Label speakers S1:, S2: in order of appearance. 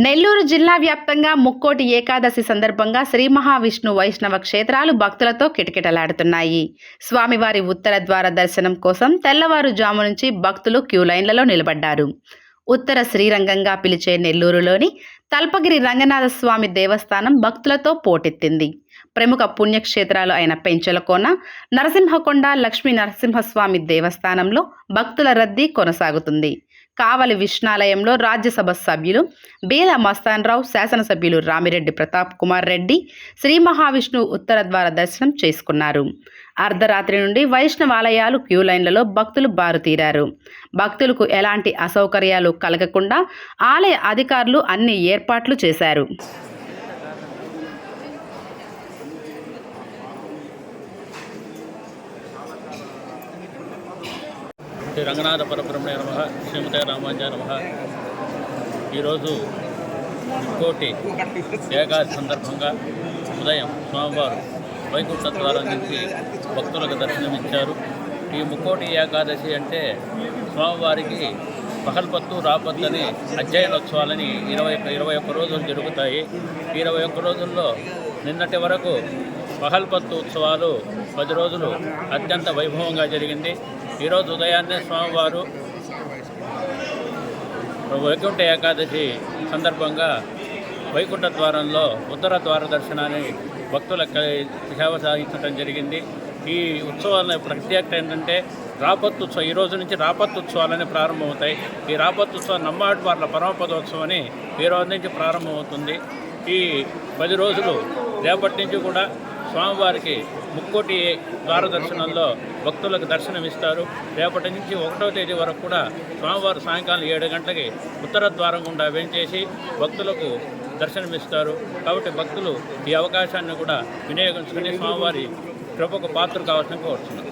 S1: నెల్లూరు జిల్లా వ్యాప్తంగా ముక్కోటి ఏకాదశి సందర్భంగా శ్రీ మహావిష్ణు వైష్ణవ క్షేత్రాలు భక్తులతో కిటకిటలాడుతున్నాయి. స్వామివారి ఉత్తర ద్వార దర్శనం కోసం తెల్లవారుజాము నుంచి భక్తులు క్యూ లైన్లలో నిలబడ్డారు. ఉత్తర శ్రీరంగంగా పిలిచే నెల్లూరులోని తల్పగిరి రంగనాథ స్వామి దేవస్థానం భక్తులతో పోటెత్తింది. ప్రముఖ పుణ్యక్షేత్రాలు అయిన పెంచలకోన నరసింహకొండ లక్ష్మీ నరసింహస్వామి దేవస్థానంలో భక్తుల రద్దీ కొనసాగుతుంది. కావలి విష్ణాలయంలో రాజ్యసభ సభ్యులు బేల మస్తాన్రావు శాసనసభ్యులు రామిరెడ్డి ప్రతాప్ కుమార్ రెడ్డి శ్రీ మహావిష్ణువు ఉత్తర ద్వార దర్శనం చేసుకున్నారు. అర్ధరాత్రి నుండి వైష్ణవాలయాలు క్యూ లైన్లలో భక్తులు బారుతీరారు. భక్తులకు ఎలాంటి అసౌకర్యాలు కలగకుండా ఆలయ అధికారులు అన్ని ఏర్పాట్లు చేశారు.
S2: శ్రీ రంగనాథ పరబ్రహ్మణ్య నమ శ్రీమతే రామాంజ నమ. ఈరోజు ఇంకోటి ఏకాదశి సందర్భంగా ఉదయం స్వామివారు వైకుంఠ ద్వారం నుంచి భక్తులకు దర్శనమిచ్చారు. ఈ ముక్కోటి ఏకాదశి అంటే స్వామివారికి పహల్పత్తు రాపత్తు అధ్యయనోత్సవాలని ఇరవై ఇరవై ఒక్క రోజులు జరుగుతాయి. ఇరవై ఒక్క రోజుల్లో నిన్నటి వరకు పహల్పత్తు ఉత్సవాలు పది రోజులు అత్యంత వైభవంగా జరిగింది. ఈరోజు ఉదయాన్నే స్వామివారు వైకుంఠ ఏకాదశి సందర్భంగా వైకుంఠ ద్వారంలో ఉత్తర ద్వార దర్శనాన్ని భక్తులకు సేవ సాగించడం జరిగింది. ఈ ఉత్సవాల ప్రత్యేకత ఏంటంటే రాపత్తు ఉత్సవం ఈ రోజు నుంచి రాపత్తు ఉత్సవాలని ప్రారంభమవుతాయి. ఈ రాపత్ ఉత్సవం నమ్మాటి వార్ల పరమపదోత్సవం అని ఈ రోజు నుంచి ప్రారంభమవుతుంది. ఈ పది రోజులు రేపటి నుంచి కూడా స్వామివారికి ముక్కోటి ద్వార దర్శనంలో భక్తులకు దర్శనం ఇస్తారు రేపటి నుంచి ఒకటో తేదీ వరకు కూడా స్వామివారు సాయంకాలం ఏడు గంటలకి ఉత్తర ద్వారం గుండా వేంచేసి భక్తులకు దర్శనమిస్తారు. కాబట్టి భక్తులు ఈ అవకాశాన్ని కూడా వినియోగించుకుని స్వామివారి కృపకు పాత్ర కావాల్సిన కోరుతున్నారు